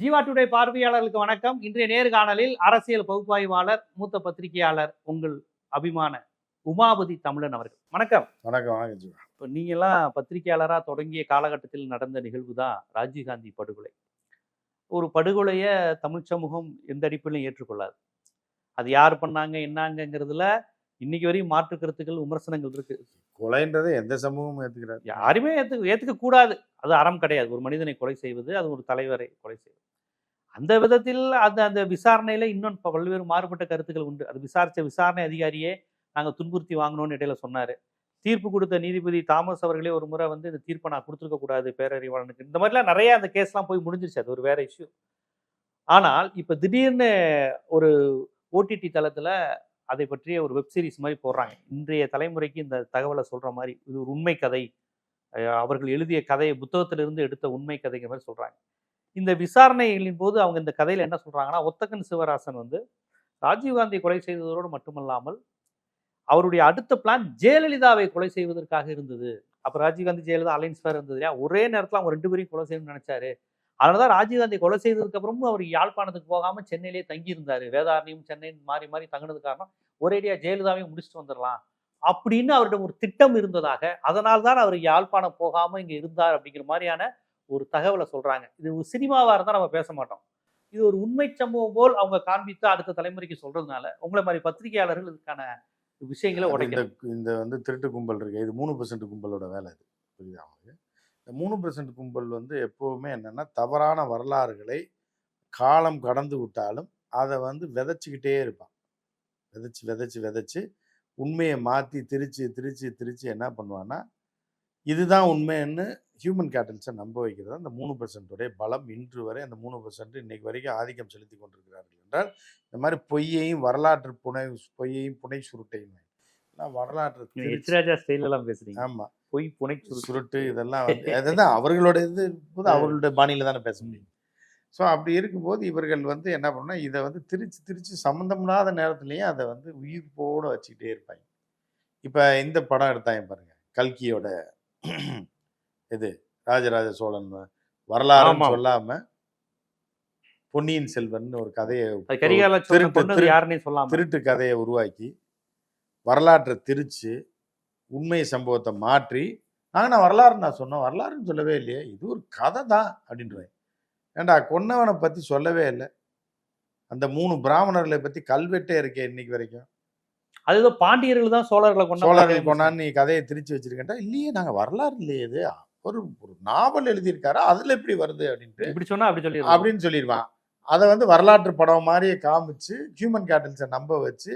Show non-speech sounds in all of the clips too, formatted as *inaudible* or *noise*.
Jeeva today பார்வையாளர்களுக்கு வணக்கம். இன்றைய நேர்காணலில் அரசியல் பகுப்பாய்வாளர் மூத்த பத்திரிகையாளர் உங்கள் அபிமான உமாபதி தமிழன் அவர்கள். வணக்கம். வணக்கம் வணக்கம் ஜீவா. இப்போ நீங்கெல்லாம் பத்திரிகையாளராக தொடங்கிய காலகட்டத்தில் நடந்த நிகழ்வு தான் ராஜீவ்காந்தி படுகொலை. ஒரு படுகொலையை தமிழ் சமூகம் எந்த அடிப்படையிலும் ஏற்றுக்கொள்ளாது. அது யார் பண்ணாங்க என்னங்கிறதுல இன்னைக்கு வரையும் மாற்று கருத்துக்கள் விமர்சனங்கள் இருக்கு. கொலைன்றதை எந்த சமூகமும் ஏற்றுக்கிறார் யாருமே ஏற்று ஏற்றுக்க கூடாது அது அறம் கிடையாது. ஒரு மனிதனை கொலை செய்வது அது ஒரு தலைவரை கொலை செய்வது. அந்த விதத்தில் அந்த அந்த விசாரணையில் இன்னும் பல்வேறு மாறுபட்ட கருத்துக்கள் உண்டு. அது விசாரித்த விசாரணை அதிகாரியே நாங்கள் துன்புறுத்தி வாங்கணும்னு இடையில சொன்னார். தீர்ப்பு கொடுத்த நீதிபதி தாமஸ் அவர்களே ஒரு முறை வந்து இந்த தீர்ப்பை நான் கொடுத்துருக்க கூடாது பேரறிவாளனுக்கு. இந்த மாதிரிலாம் நிறைய அந்த கேஸ்லாம் போய் முடிஞ்சிருச்சு. அது ஒரு வேற இஷ்யூ ஆனால் இப்போ திடீர்னு ஒரு ஓடிடி தளத்தில் அதை பற்றிய ஒரு வெப் சீரிஸ் மாதிரி போடுறாங்க. இன்றைய தலைமுறைக்கு இந்த தகவலை சொல்கிற மாதிரி இது ஒரு உண்மை கதை. அவர்கள் எழுதிய கதையை புத்தகத்திலிருந்து எடுத்த உண்மை கதைங்கிற மாதிரி சொல்கிறாங்க இந்த விசாரணைகளின் போது அவங்க இந்த கதையில் என்ன சொல்கிறாங்கன்னா ஒத்தக்கன் சிவராசன் வந்து ராஜீவ்காந்தி கொலை செய்ததோடு மட்டுமல்லாமல் அவருடைய அடுத்த பிளான் ஜெயலலிதாவை கொலை செய்வதற்காக இருந்தது. அப்போ ராஜீவ்காந்தி ஜெயலலிதா அலைன்ஸ் வேறு இருந்தது இல்லையா? ஒரே நேரத்தில் அவங்க ரெண்டு பேரையும் கொலை செய்யணும்னு நினைச்சாரு. அதனாலதான் ராஜீவ்காந்தி கொலை செய்ததுக்கு அப்புறமும் அவர் யாழ்ப்பாணத்துக்கு போகாம சென்னையிலேயே தங்கி இருந்தாரு வேதாரண்யம் சென்னை மாறி மாறி தங்கினது காரணம் ஒரேடியா ஜெயலலிதாவையும் முடிச்சுட்டு வந்துடலாம் அப்படின்னு அவரிடம் ஒரு திட்டம் இருந்ததாக அதனால தான் அவர் யாழ்ப்பாணம் போகாம இங்க இருந்தார் அப்படிங்கிற மாதிரியான ஒரு தகவலை சொல்றாங்க. இது ஒரு சினிமாவா இருந்தா நம்ம பேச மாட்டோம். இது ஒரு உண்மை சம்பவம் போல் அவங்க காண்பித்து அடுத்த தலைமுறைக்கு சொல்றதுனால உங்களை மாதிரி பத்திரிகையாளர்கள் இதுக்கான விஷயங்களை உடைக்கணும் இந்த வந்து திருட்டு கும்பல் இருக்கு. இது மூணு பர்சன்ட் கும்பலோட வேலை இது. புரியுதா அவங்களுக்கு இந்த மூணு பர்சன்ட் கும்பல் வந்து எப்பவுமே என்னன்னா தவறான வரலாறுகளை காலம் கடந்து விட்டாலும் அதை வந்து விதைச்சிக்கிட்டே இருப்பான். விதைச்சு விதைச்சு விதைச்சு உண்மையை மாற்றி திரிச்சு திரிச்சு திரிச்சு என்ன பண்ணுவான்னா இதுதான் உண்மைன்னு ஹியூமன் கேட்டல்ஸை நம்ப வைக்கிறது அந்த மூணு பர்சன்டோடைய பலம். இன்று வரை அந்த மூணு பர்சன்ட் இன்னைக்கு வரைக்கும் ஆதிக்கம் செலுத்தி கொண்டிருக்கிறார்கள் என்றால் இந்த மாதிரி பொய்யையும் வரலாற்று புனை பொய்யையும் புனை சுருட்டையும். எல்லாம் வரலாற்று எச்ராஜா ஸ்டைல் எல்லாம் பேசுறீங்க. ஆமா. பொய் புனை சுருட்டு. இதெல்லாம் *laughs* வந்து அதுதான் அவர்களோட இது போது அவர்களுடைய பாணியில தானே பேச முடியும் ஸோ அப்படி இருக்கும்போது இவர்கள் வந்து என்ன பண்ணா இதை வந்து திரிச்சு திரிச்சு சம்மந்தமில்லாத நேரத்துலையும் அதை வந்து உயிர்ப்போட வச்சுக்கிட்டே இருப்பாங்க இப்போ இந்த படம் எடுத்தாங்க பாருங்க கல்கியோட *clears throat* இது ராஜராஜ சோழன் வரலாறு. சொல்லாம பொன்னியின் செல்வன் ஒரு கதையை திருட்டு- திருட்டு கதையை உருவாக்கி வரலாற்றை திரிச்சு உண்மை சம்பவத்தை மாற்றி நாங்கள் நான் வரலாறு நான் சொன்னோம். வரலாறுன்னு சொல்லவே இல்லையே. இது ஒரு கதை தான் அப்படின்றேன் ஏண்டா கொன்னவனை பற்றி சொல்லவே இல்லை. அந்த மூணு பிராமணர்களை பற்றி கல்வெட்டே இருக்கே இன்னைக்கு வரைக்கும். அது ஏதோ பாண்டியர்கள் தான் சோழர்களை கொண்டாங்க சோழர்கள் கொண்டாந்து நீ கதையை திரிச்சு வச்சிருக்கேன்டா. இல்லையே நாங்கள் வரலாறு இல்லையே இது. ஒரு ஒரு நாவல் எழுதியிருக்காரு? அதில் எப்படி வருது அப்படின்ட்டு இப்படி சொன்னா அப்படி சொல்லி அப்படின்னு சொல்லிடுவான். அதை வந்து வரலாற்று படம் மாதிரியே காமிச்சு ஹியூமன் கேட்டல்ஸை நம்ப வச்சு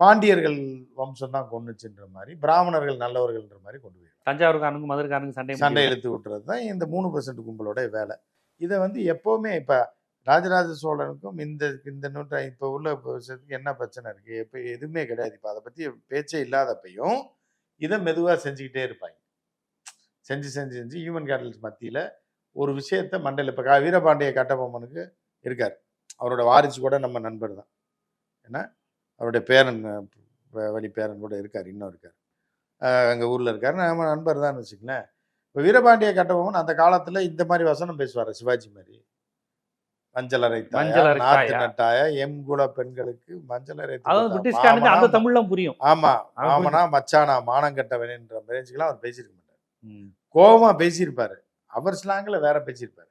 பாண்டியர்கள் வம்சம் தான் கொண்டுச்சுன்ற மாதிரி பிராமணர்கள் நல்லவர்கள்ன்ற மாதிரி கொண்டு போயிடும் தஞ்சாவூர்காரனுக்கு மதுரைக்காரனுக்கு சண்டை சண்டை. இழுத்து விட்டுறது தான் இந்த மூணு பர்சன்ட் கும்பலோட வேலை. இதை வந்து எப்போவுமே இப்போ ராஜராஜ சோழனுக்கும் இந்த இந்த நூற்றா இப்போ உள்ள வருஷத்துக்கு என்ன பிரச்சனை இருக்குது இப்போ எதுவுமே கிடையாது. இப்போ அதை பற்றி பேச்சே இல்லாதப்பையும் இதை மெதுவாக செஞ்சுக்கிட்டே இருப்பாங்க. செஞ்சு செஞ்சு செஞ்சு ஹியூமன் கேட்டல்ஸ் மத்தியில் ஒரு விஷயத்த மண்டையில் இப்போ வீரபாண்டிய கட்டபொம்மனுக்கு இருக்கார். அவரோட வாரிசு கூட நம்ம நண்பர் தான். ஏன்னா அவருடைய பேரன் வழி பேரன் கூட இருக்கார் இன்னும் இருக்கார். எங்கள் ஊரில் இருக்கார். நம்ம நண்பர் தான் வச்சுக்கலேன் இப்போ வீரபாண்டிய கட்டபொம்மன் அந்த காலத்தில் இந்த மாதிரி வசனம் பேசுவார் சிவாஜி மாதிரி. மஞ்சள் அரைத்தாயா அரைத்தாயா. நாத்து நட்டாயா எம் குல பெண்களுக்கு மஞ்சள் அரைத்து அதாவது கொடுத்தா பிரிட்டிஷ்காரனுக்கு அந்த மாமனா, தமிழ்லாம் புரியும். ஆமா ஆமனா மச்சானா மானங்கட்டவன்ன்ற ரேஞ்சுக்கெல்லாம் அவர் பேசியிருக்க மாட்டார். கோவமா பேசியிருப்பாரு. அவர் ஸ்லாங்கில் வேற பேசியிருப்பாரு.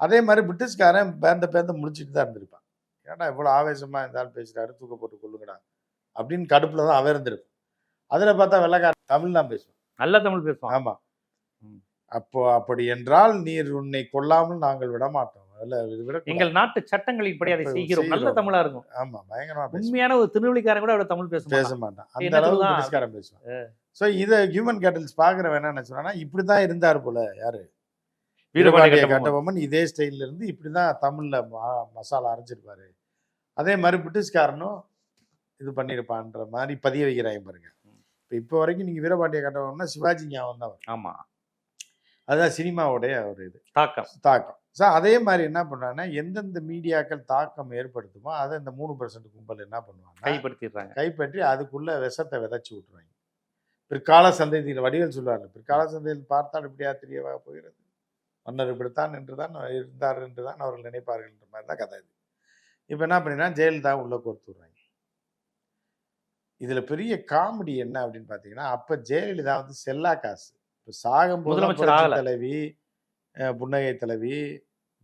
அதே மாதிரி பிரிட்டிஷ்காரன் பேந்த பேந்த முடிச்சுட்டு தான் இருந்திருப்பான். ஏன்டா இவ்வளோ ஆவேசமா இந்த ஆள் பேசுறாரு? தூக்க போட்டு கொள்ளுங்கடா அப்படின்னு கடுப்புல தான் அவன் இருந்திருப்பான். அதில் பார்த்தா வெள்ளக்காரன் தமிழ் தான் பேசுவான். நல்ல தமிழ் பேசுவான். ஆமா. ம். அப்போ அப்படி என்றால் நீர் உன்னை கொல்லாமல் நாங்கள் விட மாட்டோம். எங்கள் நாட்டு சட்டங்களின்படி அதை இப்ப செய்கிறோம். நல்ல. தமிழா இருக்கும். ஆமா பயங்கரமா உண்மையான ஒரு திருநெல்வேலிக்காரன் கூட அவ்வளவு தமிழ் பேச பேச மாட்டான். அந்த அளவுக்கு? பிரிட்டிஷ்காரன் பேசுவான். ஸோ இதை ஹியூமன் கேட்டல்ஸ் பார்க்குறவன் என்ன நினைச்சானா இப்படி தான் இருந்தார் போல யாரு? வீரபாண்டிய கட்டபொம்மன். இதே ஸ்டைல்ல இருந்து இப்படிதான் தமிழ்ல மசாலா அரைஞ்சிருப்பாரு. அதே மாதிரி பிரிட்டிஷ்காரனும் இது பண்ணியிருப்பான்ற மாதிரி பதிய வைக்கிறாங்க பாருங்க. இப்போ இப்போ வரைக்கும் நீங்க வீரபாண்டிய கட்டபொம்மன்னா சிவாஜி ஞாபகம் தான் வரும். ஆமா. அதுதான் சினிமாவுடைய ஒரு இது. தாக்கம். தாக்கம். ஸோ அதே மாதிரி என்ன பண்றாங்கன்னா எந்தெந்த மீடியாக்கள் தாக்கம் ஏற்படுத்துமோ அதை இந்த மூணு பர்சன்ட் கும்பல் என்ன பண்ணுவாங்க கைப்படுத்திடுறாங்க. கைப்பற்றி அதுக்குள்ள விஷத்தை விதைச்சு விட்டுருவாங்க. பிற்கால சந்ததியில் வடிவேல் சொல்லுவாங்க பிற்கால சந்ததியில் பார்த்தால் இப்படியா தெரியவா போகிறது. மன்னர் இப்படித்தான் என்று தான் இருந்தார் என்று தான் அவர்கள் நினைப்பார்கள்ன்ற மாதிரி தான் கதை இது. இப்போ என்ன பண்ணினா ஜெயலலிதா உள்ள கோர்த்து விடுறாங்க. இதுல பெரிய காமெடி என்ன அப்படின்னு பார்த்தீங்கன்னா அப்ப ஜெயலலிதா வந்து செல்லா காசு. இப்போ சாகும்போது முதலமைச்சர். தலைவி புன்னகை தலைவி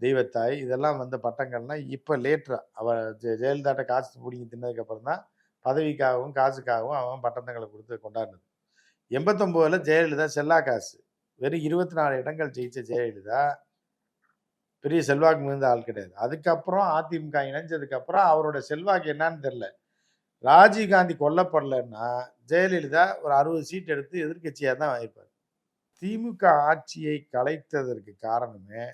தெய்வத்தாய் இதெல்லாம் வந்த பட்டங்கள்லாம் இப்போ லேட்டரா அவ ஜெ- ஜெயலலிதாட்ட காசு பிடிங்கி தின்னதுக்கு அப்புறம் தான் பதவிக்காகவும் காசுக்காகவும் அவன் பட்டங்களை கொடுத்து கொண்டாடினது. எண்பத்தொம்போதுல ஜெயலலிதா செல்லா காசு. வெறும் இருபத்தி நாலு இடங்கள் ஜெயிச்ச ஜெயலலிதா பெரிய செல்வாக்கு மிகுந்த ஆள் கிடையாது. அதுக்கப்புறம் அதிமுக இணைஞ்சதுக்கப்புறம் அவரோட செல்வாக்கு என்னன்னு தெரியல. ராஜீவ்காந்தி கொல்லப்படலைன்னா ஜெயலலிதா ஒரு அறுபது சீட் எடுத்து எதிர்க்கட்சியாக தான் வாய்ப்பார் திமுக ஆட்சியை கலைத்ததற்கு காரணமே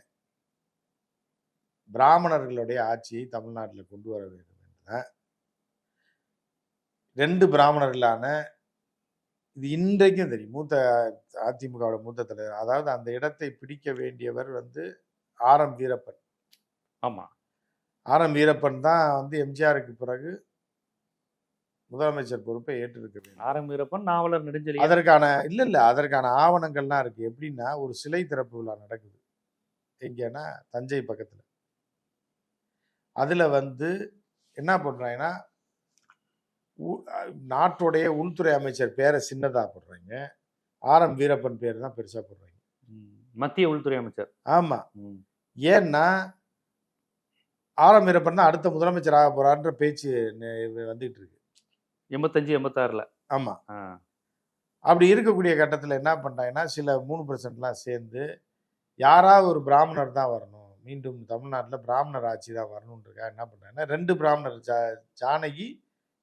பிராமணர்களுடைய ஆட்சியை தமிழ்நாட்டில் கொண்டு வர வேண்டும் என்றுதான் ரெண்டு பிராமணர்களான இது இன்றைக்கும் தெரியும். மூத்த அதிமுகவோட மூத்த தலைவர் அதாவது அந்த இடத்தை பிடிக்க வேண்டியவர் வந்து ஆர் எம் வீரப்பன். ஆமா. ஆர் எம் வீரப்பன் தான் வந்து எம்ஜிஆருக்கு பிறகு முதலமைச்சர் பொறுப்பை ஏற்றிருக்க வேண்டும் ஆரம் வீரப்பன் நாவலர் நெடுஞ்செழியன். அதற்கான இல்ல இல்ல அதற்கான ஆவணங்கள்லாம் இருக்கு. எப்படின்னா ஒரு சிலை திறப்பு விழா நடக்குது. எங்கன்னா தஞ்சை பக்கத்துல. அதுல வந்து என்ன பண்றாங்கன்னா உ- நாட்டுடைய உள்துறை அமைச்சர் பேரை சின்னதா போடுறாங்க. ஆர் எம் வீரப்பன் பேர் தான் பெருசா போடுறாங்க. மத்திய உள்துறை அமைச்சர். ஆமா. ஏன்னா வீரப்பன் தான் அடுத்த முதலமைச்சர் ஆக போறான்ற பேச்சு வந்துட்டு இருக்கு. எண்பத்தஞ்சு எண்பத்தாறுல. ஆமா. அப்படி இருக்கக்கூடிய கட்டத்தில் என்ன பண்ணுறாங்கன்னா சில மூணு பர்சன்ட்லாம் சேர்ந்து யாராவது ஒரு பிராமணர் தான் வரணும். மீண்டும் தமிழ்நாட்டில் பிராமணர் ஆட்சி தான் வரணுன்றக்கா என்ன பண்ணுறாங்கன்னா ரெண்டு பிராமணர் ஜா ஜானகி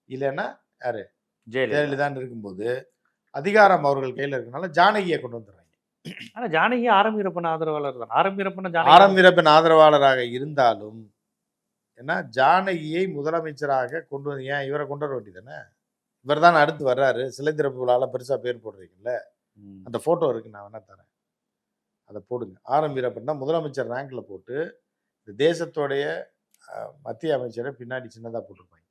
இல்லைன்னா ஜெயலலிதா. ஜெயலலிதான்னு இருக்கும்போது அதிகாரம் அவர்கள் கையில் இருக்கனால ஜானகியை கொண்டு வந்துடுறாங்க. ஆனா ஜானகி ஆரம் வீரப்பன் ஆதரவாளர் தான். ஆரம் வீரப்பன் ஆரம் ஜானகி வீரப்பன் ஆதரவாளராக இருந்தாலும் ஏன்னா ஜானகியை முதலமைச்சராக கொண்டு வந்து ஏன் இவரை கொண்டு வர வேண்டியதானே இவர் தான் அடுத்து வர்றாரு. சிலை திறப்பு விழால பெருசாக பேர் போடுறீங்கல்ல. அந்த ஃபோட்டோ இருக்கு நான் வேணா தரேன். அதை போடுங்க. ஆரம் வீரப்பன் தான் முதலமைச்சர் ரேங்க்ல போட்டு இந்த தேசத்தோடைய மத்திய அமைச்சரை பின்னாடி சின்னதாக போட்டிருப்பாங்க.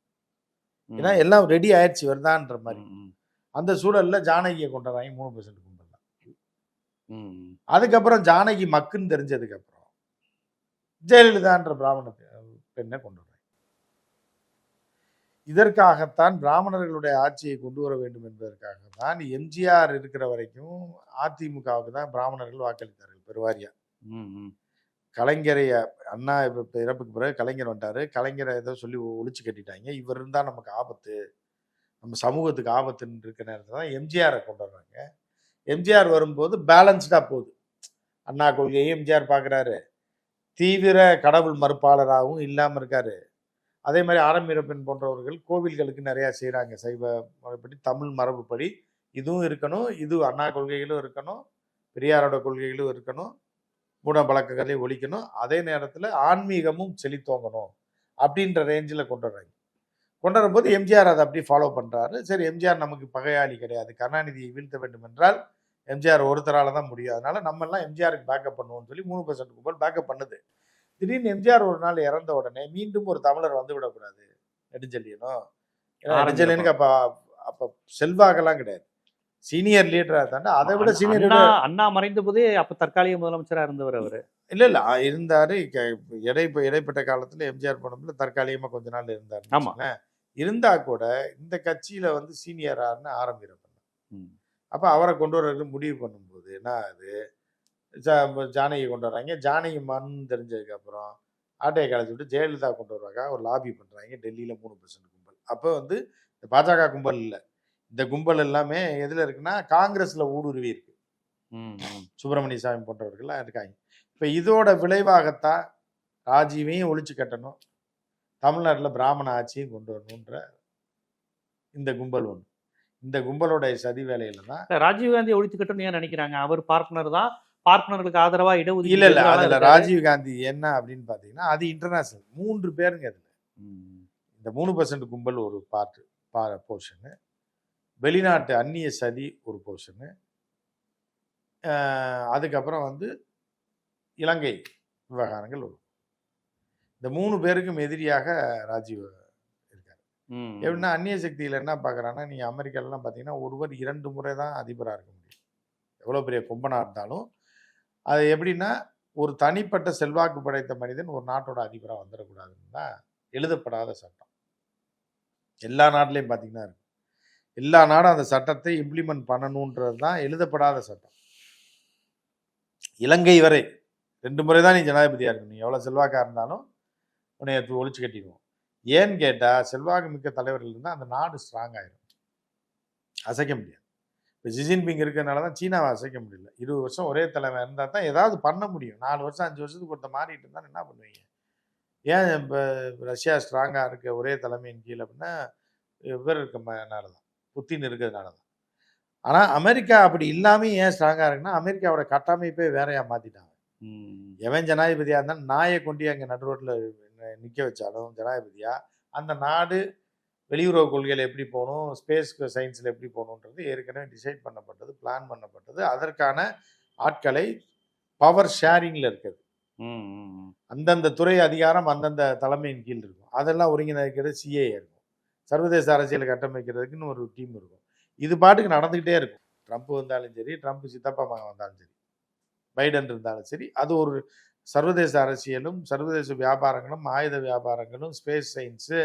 ஏன்னா எல்லாம் ரெடி ஆயிடுச்சு வருதான்ற மாதிரி. அந்த சூழல்ல ஜானகியை கொண்டாடுறாங்க மூணு பர்சன்ட். அதுக்கப்புறம் ஜானகி மக்குன்னு தெரிஞ்சதுக்கு அப்புறம் ஜெயலலிதான்ற பிராமண பெண்ணை கொண்டு வர்றாங்க. இதற்காகத்தான் பிராமணர்களுடைய ஆட்சியை கொண்டு வர வேண்டும் என்பதற்காக தான் எம்ஜிஆர் இருக்கிற வரைக்கும் அதிமுகவுக்கு தான் பிராமணர்கள் வாக்களித்தார்கள் பெருவாரியா. ம், ம். கலைஞரை அண்ணா இப்ப இறப்புக்கு பிறகு கலைஞர் வந்துட்டாரு. கலைஞரை ஏதோ சொல்லி ஒழிச்சு கட்டிட்டாங்க. இவர் இருந்தா நமக்கு ஆபத்து. நம்ம சமூகத்துக்கு ஆபத்துன்னு இருக்க நேரத்தில் தான் எம்ஜிஆரை கொண்டு வர்றாங்க. எம்ஜிஆர் வரும்போது பேலன்ஸ்டாக போகுது. அண்ணா கொள்கையை எம்ஜிஆர் பார்க்குறாரு தீவிர கடவுள் மறுப்பாளராகவும் இல்லாமல் இருக்காரு. அதே மாதிரி ஆரம்பிரப்பன் போன்றவர்கள் கோவில்களுக்கு நிறையா செய்கிறாங்க சைவ முறைப்படி தமிழ் மரபுப்படி இதுவும் இருக்கணும் இது அண்ணா கொள்கைகளும் இருக்கணும் பெரியாரோட கொள்கைகளும் இருக்கணும் மூட பழக்கங்களையும் ஒழிக்கணும். அதே நேரத்தில் ஆன்மீகமும் செழித்தோங்கணும் அப்படின்ற ரேஞ்சில் கொண்டு வர்றாங்க. கொண்டு வரும்போது எம்ஜிஆர் அதை அப்படியே ஃபாலோ பண்ணுறாரு சரி எம்ஜிஆர் நமக்கு பகையாளி கிடையாது. கருணாநிதியை வீழ்த்த வேண்டும் என்றால் எம்ஜிஆர் ஒருத்தரால தான் முடியும். அதனால நம்ம எல்லாம் எம்ஜிஆருக்கு பேக்கப் பண்ணுவோம்னு சொல்லி மூணு பர்சன்ட் கும்பல் பேக்கப் பண்ணுது. திடீர்னு எம்ஜிஆர் ஒரு நாள் இறந்த உடனே மீண்டும் ஒரு தமிழர் வந்து விடக்கூடாது. நெடுஞ்செழியனும். நெடுஞ்செழியனுக்கு அப்ப அப்ப செல்வாக்கெல்லாம் கிடையாது. சீனியர் லீடரா தாண்ட அதை விட சீனியர் அண்ணா மறைந்த போதே அப்ப தற்காலிக முதலமைச்சரா இருந்தவர் அவரு. இல்ல இல்ல. இருந்தாரு. இடை இடைப்பட்ட காலத்துல எம்ஜிஆர் படம்ல தற்காலிகமா கொஞ்ச நாள் இருந்தாரு ஆமா. இருந்தா கூட இந்த கட்சியில வந்து சீனியரான்னு ஆரம்பிக்கிறப்ப ம். அப்ப அவரை கொண்டு வர்றது முடிவு பண்ணும்போது என்ன அது ஜானகி கொண்டு வர்றாங்க ஜானகி மண் தெரிஞ்சதுக்கு அப்புறம் ஆட்டையை கலைச்சி விட்டு ஜெயலலிதா கொண்டு வருவாங்க ஒரு லாபி பண்றாங்க. டெல்லியில மூணு பர்சன்ட் கும்பல். அப்போ வந்து இந்த பாஜக கும்பல் இல்லை. இந்த கும்பல் எல்லாமே எதுல இருக்குன்னா காங்கிரஸ்ல ஊடுருவி இருக்கு. சுப்பிரமணிய சாமி போன்றவர்கள்லாம் இருக்காங்க. இப்போ இதோட விளைவாகத்தான் ராஜீவையும் ஒழிச்சு கட்டணும். தமிழ்நாட்டில் பிராமண ஆட்சியும் கொண்டு வரணுன்ற இந்த கும்பல் ஒன்று இந்த கும்பலோட சதி வேலையில தான் ராஜீவ்காந்தி ஒழித்துக்கட்டும்னு ஏன் நினைக்கிறாங்க? அவர் பார்ப்பனர் தான். பார்ப்பனர்களுக்கு ஆதரவா இடஒதுக்கீடு இல்ல இல்ல அதுல இருக்காரு. ராஜீவ் காந்தி என்ன அப்படின்னு பாத்தீங்கன்னா அது இன்டர்நேஷனல் மூன்று பேருங்க அதுல. இந்த மூணு பர்சன்ட் கும்பல் ஒரு பார்ட் பா போர்ஷனு வெளிநாட்டு அந்நிய சதி ஒரு போர்ஷனு அதுக்கப்புறம் வந்து இலங்கை விவகாரங்கள் ஒரு இந்த மூணு பேருக்கும் எதிரியாக ராஜீவ் இருக்காரு. எப்படின்னா அந்நிய சக்தியில் என்ன பார்க்குறாங்கன்னா நீங்கள் அமெரிக்காலலாம் பார்த்தீங்கன்னா ஒருவர் இரண்டு முறை தான் அதிபராக இருக்க முடியும். எவ்வளோ பெரிய கொம்பனாக இருந்தாலும் அது எப்படின்னா ஒரு தனிப்பட்ட செல்வாக்கு படைத்த மனிதன் ஒரு நாட்டோட அதிபரா வந்துடக்கூடாதுன்னு தான் எழுதப்படாத சட்டம். எல்லா நாட்டிலையும் பார்த்தீங்கன்னா இருக்கு. எல்லா நாடும் அந்த சட்டத்தை இம்ப்ளிமெண்ட் பண்ணணுன்றது தான் எழுதப்படாத சட்டம். இலங்கை வரை ரெண்டு முறை தான் நீ ஜனாதிபதியா இருக்கணும். நீ எவ்வளவு செல்வாக்கா இருந்தாலும் உன்னை ஒழிச்சு கட்டிடுவோம். ஏன்னு கேட்டா செல்வாக்கு மிக்க தலைவர்கள் இருந்தால் அந்த நாடு ஸ்ட்ராங் ஆயிரும். அசைக்க முடியாது. இப்போ ஜிஜின்பிங் இருக்கிறதுனால தான் சீனாவை அசைக்க முடியல. இருபது வருஷம் ஒரே தலைமை இருந்தால் தான் ஏதாவது பண்ண முடியும். நாலு வருஷம் அஞ்சு வருஷத்துக்கு ஒருத்த மாறிட்டு இருந்தால் என்ன பண்ணுவீங்க? ஏன் இப்போ ரஷ்யா ஸ்ட்ராங்காக இருக்க ஒரே தலைமையின் கீழே அப்படின்னா இவர் இருக்கனால தான். புத்தின் இருக்கிறதுனால தான். ஆனால் அமெரிக்கா அப்படி இல்லாமல் ஏன் ஸ்ட்ராங்காக இருக்குன்னா அமெரிக்காவோட கட்டமைப்பே வேறையாக மாற்றிட்டாங்க. எவன் ஜனாதிபதியாக இருந்தாலும் நாயை கொண்டு அங்கே நடு ரோட்டில் நிற்க வச்சாலும் ஜனாதிபதியா? அந்த நாடு வெளியுறவு கொள்கையில் எப்படி போகணும்? ஸ்பேஸ் சயின்ஸில் எப்படி போகணுன்றது ஏற்கனவே டிசைட் பண்ணப்பட்டது பிளான் பண்ணப்பட்டது. அதற்கான ஆட்களை பவர் ஷேரிங்கில் இருக்குது. அந்தந்த துறை அதிகாரம் அந்தந்த தலைமையின் கீழ் இருக்கும். அதெல்லாம் ஒருங்கிணைக்கிறது சிஏ இருக்கும். சர்வதேச அரசியலை கட்டமைக்கிறதுக்குன்னு ஒரு டீம் இருக்கும். இது பாட்டுக்கு நடந்துக்கிட்டே இருக்கும். ட்ரம்ப் வந்தாலும் சரி ட்ரம்ப் சித்தப்பா மகன் வந்தாலும் சரி பைடன் இருந்தாலும் சரி அது ஒரு சர்வதேச அரசியலும் சர்வதேச வியாபாரங்களும் ஆயுத வியாபாரங்களும் ஸ்பேஸ் சயின்ஸு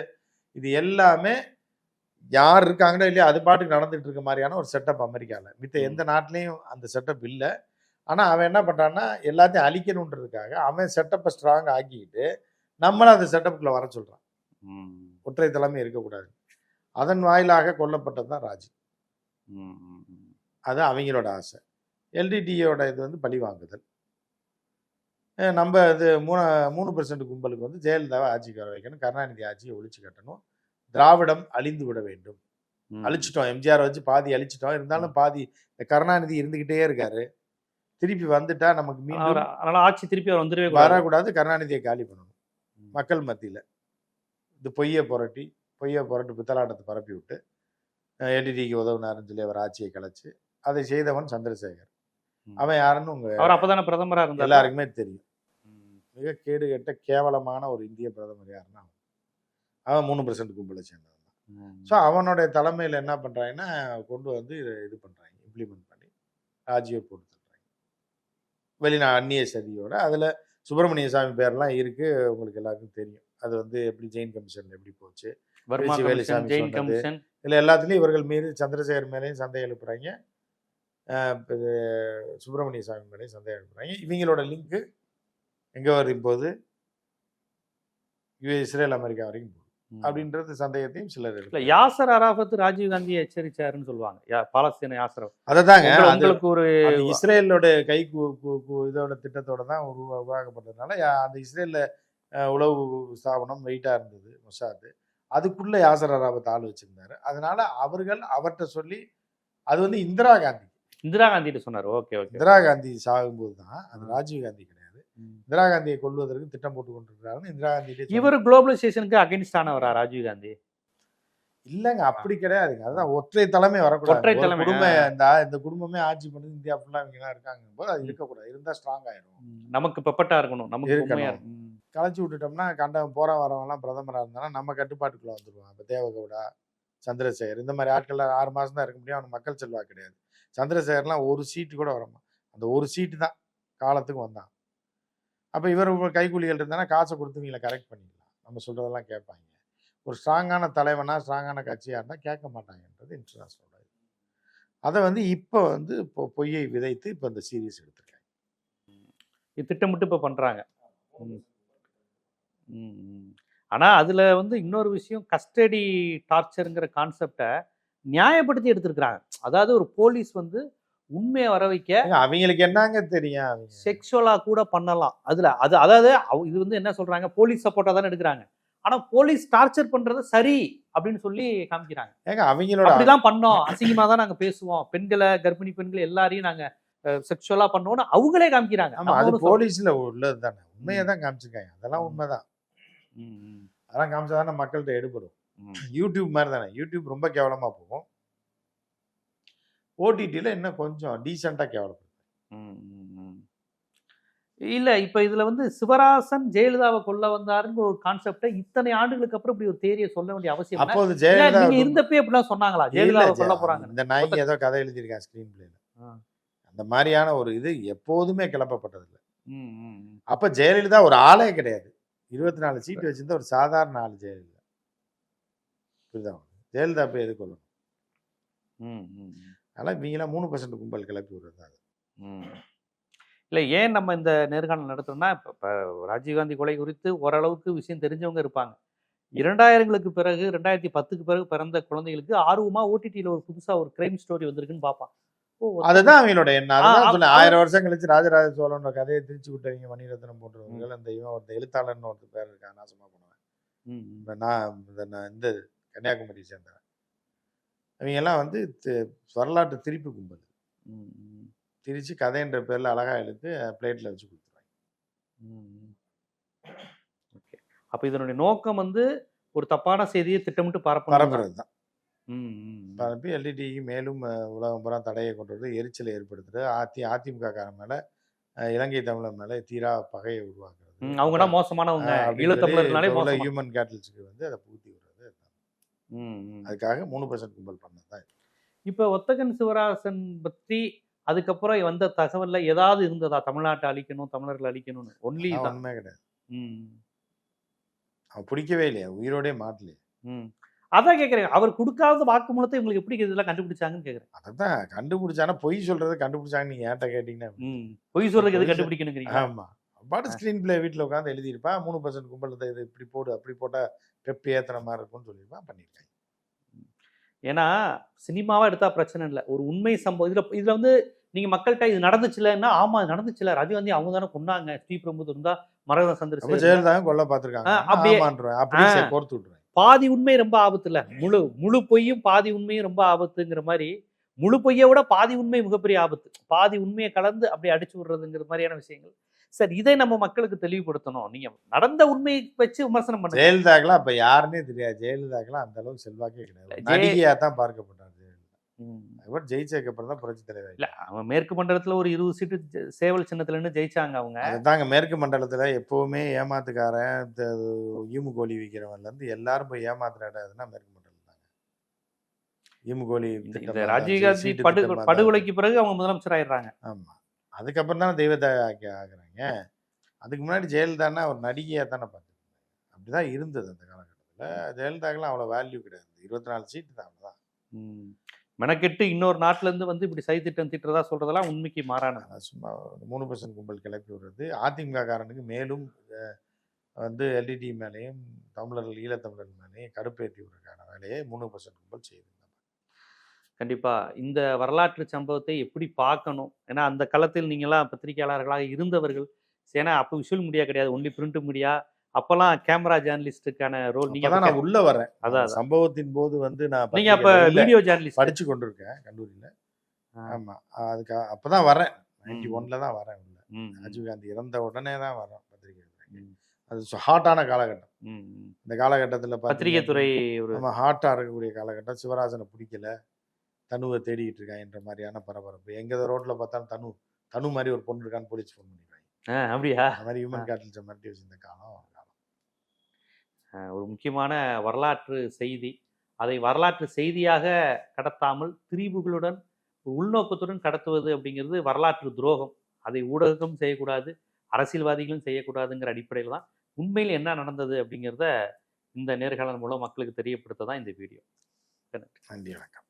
இது எல்லாமே யார் இருக்காங்களோ இல்லையா அது பாட்டுக்கு நடந்துட்டு இருக்க மாதிரியான ஒரு செட்டப் அமெரிக்காவில் மித்த எந்த நாட்டிலையும் அந்த செட்டப் இல்லை. ஆனால் அவன் என்ன பண்ணுறான்னா எல்லாத்தையும் அழிக்கணுன்றதுக்காக அவன் செட்டப்பை ஸ்ட்ராங் ஆக்கிக்கிட்டு நம்மளை அந்த செட்டப்புக்குள்ளே வர சொல்கிறான் ஒற்றை தலைமை இருக்கக்கூடாது. அதன் வாயிலாக கொல்லப்பட்டது தான் ராஜி. அது அவங்களோட ஆசை. எல்டிடியோட இது வந்து பழி வாங்குதல். நம்ம இது மூணு மூணு பர்சன்ட் கும்பலுக்கு வந்து ஜெயலலிதாவை ஆட்சிக்கு வர வைக்கணும். கருணாநிதி ஆட்சியை ஒழிச்சு கட்டணும். திராவிடம் அழிந்து விட வேண்டும். அழிச்சிட்டோம். எம்ஜிஆர் வச்சு பாதி அழிச்சிட்டோம். இருந்தாலும் பாதி இந்த கருணாநிதி இருந்துகிட்டே இருக்காரு. திருப்பி வந்துட்டா நமக்கு மீண்டும் ஆட்சி திருப்பி அவர் வந்துடவே கூடாது. வரக்கூடாது. கருணாநிதியை காலி பண்ணணும். மக்கள் மத்தியில். இது பொய்யை புரட்டி பொய்யை புரட்டி பித்தலாட்டத்தை பரப்பி விட்டு எல்டிடிக்கு உதவுனாருன்னு சொல்லி அவர் ஆட்சியை கலைச்சு அதை செய்தவன் சந்திரசேகர். அவன் யாருன்னு உங்க அவர் அப்பதானே பிரதமரா இருந்தார் எல்லாருக்குமே தெரியும். மிக கேடுகெட்ட கேவலமான ஒரு இந்திய பிரதமர் யாருன்னா அவன். மூணு பர்சன்ட் கும்பலை சேர்ந்தவன் ஸோ அவனுடைய தலைமையில் என்ன பண்ணுறாங்கன்னா கொண்டு வந்து இதை இது பண்ணுறாங்க இம்ப்ளிமெண்ட் பண்ணி ராஜ்ய போட்டு தள்ளுறாங்க. வெளிநா அந்நிய சதியோட அதில் சுப்பிரமணிய சாமி பேர்லாம் இருக்குது உங்களுக்கு எல்லாருக்கும் தெரியும். அது வந்து எப்படி ஜெயின் கமிஷன் எப்படி போச்சு வேலுசாமி இதில் எல்லாத்துலேயும் இவர்கள் மீது சந்திரசேகர் மேலேயும் சந்தேகம் எழுப்புறாங்க. சுப்பிரமணிய சாமி மேலேயும் சந்தேகம் எழுப்புறாங்க. இவங்களோட லிங்க்கு எங்கே வருது இப்போது யூ இஸ்ரேல் அமெரிக்கா வரைக்கும் போகுது. அப்படின்றது சந்தேகத்தையும் சிலர் இல்ல. யாசர் அராஃபத் ராஜீவ் காந்தியை எச்சரிச்சாருன்னு சொல்லுவாங்க யா- பாலஸ்தீன யாசர். அதை தாங்க உங்களுக்கு ஒரு இஸ்ரேலோட கை இதோட திட்டத்தோட தான் உருவா- உருவாக்கப்பட்டதுனால அந்த இஸ்ரேல்ல உளவு ஸ்தாபனம் வெயிட்டா இருந்தது மொசாது அதுக்குள்ள யாசர் அராபத் ஆள் வச்சிருந்தாரு அதனால அவர்கள் அவர்கிட்ட சொல்லி அது வந்து இந்திரா காந்தி இந்திரா காந்தி சொன்னாரு ஓகே ஓகே இந்திரா காந்தி சாகும்போது தான் அது ராஜீவ் காந்தி. இந்திரா காந்தியை கொல்வதற்கு திட்டம் போட்டு கொண்டிருக்கிறாருன்னு இந்திரா காந்தி இவர் குளோபலைசேஷனுக்கு அகைன்ஸ்ட் ஆனவரா ராஜீவ் காந்தி? இல்லங்க அப்படி கிடையாதுங்க. அதுதான் ஒற்றை தலைமை வரக்கூடாது. ஒற்றை தலைமை, குடும்பம் ஆ. இந்த இந்த குடும்பமே ஆட்சி பண்ணுது இந்தியா ஃபுல்லா இவங்க எல்லாம் இருக்காங்க போது அது இருக்கக்கூடாது. இருந்தா ஸ்ட்ராங் ஆயிரும். ம். நமக்கு பெப்பட்டா இருக்கணும். நமக்கு இருக்கணும். கலைச்சி விட்டுட்டோம்னா கண்டம் போற வரவெல்லாம் பிரதமரா இருந்தாலும் நம்ம கட்டுப்பாட்டுக்குள்ள வந்துருவான். இப்போ தேவகவுடா சந்திரசேகர் இந்த மாதிரி ஆட்கள்லாம் ஆறு மாசம் தான் இருக்க முடியும். அவனுக்கு மக்கள் செல்வா கிடையாது. சந்திரசேகர்லாம் ஒரு சீட்டு கூட வரமா அந்த ஒரு சீட்டு தான் காலத்துக்கு வந்தான். அப்போ இவர் ஒரு கைக்கூலிகள் இருந்தானா காசை கொடுத்து இவங்களை கரெக்ட் பண்ணிக்கலாம் நம்ம சொல்கிறதெல்லாம் கேட்பாங்க. ஒரு ஸ்ட்ராங்கான தலைவனா ஸ்ட்ராங்கான கட்சியாக இருந்தால் கேட்க மாட்டாங்கன்றது இன்டர்நேஷனலோட இது அதை வந்து இப்போ வந்து இப்போ பொய்யை விதைத்து இப்போ இந்த சீரியஸ் எடுத்திருக்காங்க. இது திட்டமிட்டு இப்போ பண்ணுறாங்க ம். ம், ம். வந்து இன்னொரு விஷயம் கஸ்டடி டார்ச்சருங்கிற கான்செப்டை நியாயப்படுத்தி எடுத்திருக்கிறாங்க. அதாவது ஒரு போலீஸ் வந்து உண்மையை வர வைக்க அவங்களுக்கு என்னங்க தெரியும் அவங்க? செக்ஷுவலா கூட பண்ணலாம். அதுல அது அதாவது இது வந்து என்ன சொல்றாங்க? போலீஸ் சப்போர்ட்டா தானே எடுக்கிறாங்க. ஆனா போலீஸ் டார்ச்சர் பண்றது சரி அப்படின்னு சொல்லி காமிக்கிறாங்க. ஏங்க அவங்களோட அப்படிதான் பண்ணோம். அசிங்கமா தான் நாங்க பேசுவோம். பெண்களை கர்ப்பிணி பெண்களை எல்லாரையும் நாங்க செக்ஷுவலா பண்ணோம்னு அவங்களே காமிக்கிறாங்க. ஆமா அது போலீஸ்ல உள்ளது தானே. உண்மையை தான் காமிச்சிருக்காங்க. அதெல்லாம் ம். உண்மைதான். ம், ம், அதெல்லாம் காமிச்சா தானே மக்கள்கிட்ட எடுபடும். யூடியூப் மாதிரி தானே. யூடியூப் ரொம்ப கேவலமா போகும். ஓடிடியில் இன்னும் கொஞ்சம் டீசெண்டாக ம். இல்ல இப்ப இதுல வந்து சிவராசன் ஜெயலலிதாவை கொல்ல வந்தாருன்னு ஒரு கான்செப்டை இத்தனை ஆண்டுகளுக்கு அப்புறம் இப்படி ஒரு தேரியை சொல்ல வேண்டிய அவசியம்? அப்போது ஜெயலலிதா இருந்தப்பே இப்படிலாம் சொன்னாங்களா ஜெயலலிதாவை கொல்ல போறாங்க இந்த நாய்க்கு ஏதோ கதை எழுதியிருக்கான் ஸ்க்ரீன் பிளேல. அந்த மாதிரியான ஒரு இது எப்போதுமே கிளப்பப்பட்டதில்லை. அப்ப ஜெயலலிதா ஒரு ஆளே கிடையாது இருபத்தி நாலு சீட்டு வச்சிருந்த ஒரு சாதாரண ஆள் ஜெயலலிதா புரியுதா? ஜெயலலிதா போய் எதிர்கொள்ளணும் ம், ம், ம். அதனால இவங்கெல்லாம் மூணு பர்சன்ட் கும்பல் கிளப்பி விடுறது அது. ம். இல்ல ஏன் நம்ம இந்த நேர்காணல் நடத்துறோம்னா இப்ப இப்ப ராஜீவ்காந்தி கொலை குறித்து ஓரளவுக்கு விஷயம் தெரிஞ்சவங்க இருப்பாங்க. இரண்டாயிரங்களுக்கு பிறகு ரெண்டாயிரத்தி பத்துக்கு பிறகு பிறந்த குழந்தைகளுக்கு ஆர்வமா ஓடிடியில் ஒரு புதுசா ஒரு கிரைம் ஸ்டோரி வந்திருக்குன்னு பார்ப்பான். அதுதான் அவங்களோட எண்ணம். ஆயிரம் வருஷம் கழிச்சு ராஜராஜ சோழனோட கதையை திரிச்சு விட்டவங்க மணிரத்னம் போன்றவர்கள் அந்த இவன் ஒருத்தர் எழுத்தாளர்னு ஒருத்தர் பேர் இருக்கான் நாசமா போனவன். ம், ம். இப்ப நான் இந்த நான் இந்த கன்னியாகுமரி சேர்ந்தவன். அவங்க எல்லாம் வந்து வரலாற்று திருப்பி கும்பல். திரிச்சு கதைன்ற பேர்ல அழகா எழுத்து பிளேட்ல வச்சு கொடுத்துருவாங்க. ஓகே. அப்ப இதனுடைய நோக்கம் வந்து ஒரு தப்பான செய்தியை திட்டமிட்டு பரப்பணும் பரப்புறது தான். பரப்பி எல்இடிக்கு மேலும் உலகம் பூரா தடையை கொண்டு வந்து எரிச்சலை ஏற்படுத்துறது அதி அதிமுக காரன் மேல இலங்கை தமிழர் மேல தீரா பகையை உருவாக்குறது. ம், அவங்கன்னா மோசமானவங்க. ஈழத்தமிழர்னாலே ஹியூமன் கேட்டல்ஸுக்கு வந்து அதை பூத்தி விடுறது. அதுக்காக மூணு பர்சன்ட் கும்பல் பண்ணது தான் இப்ப ஒத்தகன் சிவராசன் பற்றி அதுக்கப்புறம் வந்த தகவல்ல ஏதாவது இருந்ததா? தமிழ்நாட்டை அழிக்கணும் தமிழர்கள் அழிக்கணும்னு. ஒன்லி உண்மை கிடையாது. ம், அவன் பிடிக்கவே இல்லையா? உயிரோடே மாட்டலையே. ம். அதான் கேக்குறேன். அவர் கொடுக்காத வாக்குமூலத்தை இவங்களுக்கு எப்படி இதெல்லாம் கண்டுபிடிச்சாங்கன்னு கேக்குறேன். அதான் கண்டுபிடிச்சானா பொய் சொல்றதை கண்டுபிடிச்சாங்க நீங்க ஏன்ட்ட கேட்டீங்கன்னா ம். பொய் சொல்றதுக்கு எது கண்டுபிடிக்கணுங்கிறீங்க? ஆமா. பாட்டு ஸ்கிரீன் பிளே வீட்டில் உட்காந்து எழுதியிருப்பான் மூணு பர்சன்ட் கும்பல் இது இப்படி போடு அப்படி போட்டா பெப் ஏத்துற மாதிரி இருக்கும்னு சொல்லியிருப்பான் பண்ணியிருக்காங்க ஏன்னா சினிமாவா எடுத்தா பிரச்சனை இல்லை. ஒரு உண்மை சம்பவம். இதுல இதுல வந்து நீங்க மக்கள்கிட்ட இது நடந்துச்சுலன்னா ஆமா இது நடந்துச்சுல. ராஜீவ்காந்தி அவங்க தானே கொண்டாங்க ஸ்ரீபெரும்புதூர் இருந்தா மரகத அப்ப சந்திரசேகர் ஜெயலலிதாவும் கொல்ல பார்த்துருக்காங்க. அப்படியே- அப்படியே கோர்த்து விட்டுருவேன். பாதி உண்மை ரொம்ப ஆபத்து இல்ல. முழு முழு பொய்யும் பாதி உண்மையும் ரொம்ப ஆபத்துங்கிற மாதிரி முழு பொய்யை விட பாதி உண்மை மிகப்பெரிய ஆபத்து. பாதி உண்மையை கலந்து அப்படி அடிச்சு விடுறதுங்கிற மாதிரியான விஷயங்கள். சரி இதை நம்ம மக்களுக்கு தெளிவுபடுத்தணும். நீங்க நடந்த உண்மையை வச்சு விமர்சனம் பண்ணுங்க. ஜெயலலிதாக்கெல்லாம் அப்ப யாருன்னே தெரியாது. ஜெயலலிதாக்கெல்லாம் அந்த அளவுக்கு செல்வாக்கே கிடையாது. நடிகையா தான் பார்க்கப்பட்டார். அதுக்கப்புறம் ஜெயிச்சதுக்கு அப்புறம் தான் புரட்சி தலைவர் இல்ல அவன் மேற்கு மண்டலத்துல ஒரு இருபது சீட்டு சேவல் சின்னத்துல நின்னு ஜெயிச்சாங்க அவங்க. அதுதாங்க மேற்கு மண்டலத்துல எப்பவுமே ஏமாத்துக்காரன் ஈமு கோழி விற்கிறவன்ல இருந்து எல்லாரும் போய் ஏமாத்துற மேற்கு மண்டலம் தாங்க. ஈமு கோழி ராஜீவ்காந்தி படுகொலைக்கு பிறகு அவங்க முதலமைச்சர் ஆயிடுறாங்க. ஆமா. அதுக்கப்புறம் தானே தெய்வத்தை ஆக்கி ஆகுறாங்க அதுக்கு முன்னாடி ஜெயலலிதான்னா ஒரு நடிகையா தானே பார்த்துருந்தாங்க. அப்படிதான் இருந்தது அந்த காலகட்டத்துல. ஜெயலலிதாக்கெல்லாம் அவ்வளோ வேல்யூ கிடையாது. இருபத்தி நாலு சீட்டு தான் அவ்வளோதான். மெனக்கெட்டு இன்னொரு நாட்டுல இருந்து வந்து இப்படி சை திட்டம் திட்டுறதா சொல்றதெல்லாம் உண்மைக்கு மாறானது. ஆனா சும்மா மூணு பர்சன்ட் கும்பல் கிளப்பி விடுறது. அதிமுக காரனுக்கு மேலும் வந்து எல்டிடி மேலேயும் தமிழர்கள் ஈழத்தமிழர் மேலேயும் கடுப்பேற்றி விடுறதுக்கான வேலையை மூணு பர்சன்ட் கும்பல் செய்யுது. கண்டிப்பா. இந்த வரலாற்று சம்பவத்தை எப்படி பார்க்கணும்? ஏன்னா அந்த காலத்தில் நீங்களாம் பத்திரிகையாளர்களாக இருந்தவர்கள். ஏன்னா அப்போ விஷுவல் மீடியா கிடையாது. ஒன்லி பிரிண்ட் மீடியா அப்பெல்லாம் கேமரா ஜேர்னலிஸ்டுக்கான ரோல் நீங்க நான் உள்ள வரேன். அதான், சம்பவத்தின் போது வந்து நான் நீங்க அப்ப வீடியோ ஜேர்னலிஸ்ட் படிச்சு கொண்டிருக்கேன் கல்லூரியில. ஆ. ஆமா. அதுக்கு அப்பதான் வரேன். நைன்டி. ஒன்ல தான் வரேன் உள்ள. ராஜீவ்காந்தி இறந்த உடனே தான் வரேன் பத்திரிகை அது ஹாட்டான காலகட்டம். இந்த காலகட்டத்தில் பத்திரிகை துறை ஹாட்டாக இருக்கக்கூடிய காலகட்டம். சிவராஜனை பிடிக்கல. தனுவை தேடிட்டு இருக்காங்கன்ற மாதிரியான பரபரப்பு. எங்க ரோட்ல பார்த்தாலும் தனு தனு மாதிரி ஒரு பொண்ணு இருக்கான்னு போலீஸ் ஃபோன் பண்ணிடுவாங்க. அப்படியா? அந்த மாதிரி ஹியூமன் கேட்டல்ஸை மிரட்டி வச்சிருந்த காலம் ஒரு காலம். ஒரு முக்கியமான வரலாற்று செய்தி. அதை வரலாற்று செய்தியாக கடத்தாமல் திரிவுகளுடன் உள்நோக்கத்துடன் கடத்துவது அப்படிங்கிறது வரலாற்று துரோகம். அதை ஊடகம் செய்யக்கூடாது அரசியல்வாதிகளும் செய்யக்கூடாதுங்கிற அடிப்படையில் தான் உண்மையில் என்ன நடந்தது அப்படிங்கிறத இந்த நேர்காணல் மூலம் மக்களுக்கு தெரியப்படுத்த தான் இந்த வீடியோ. நன்றி வணக்கம்.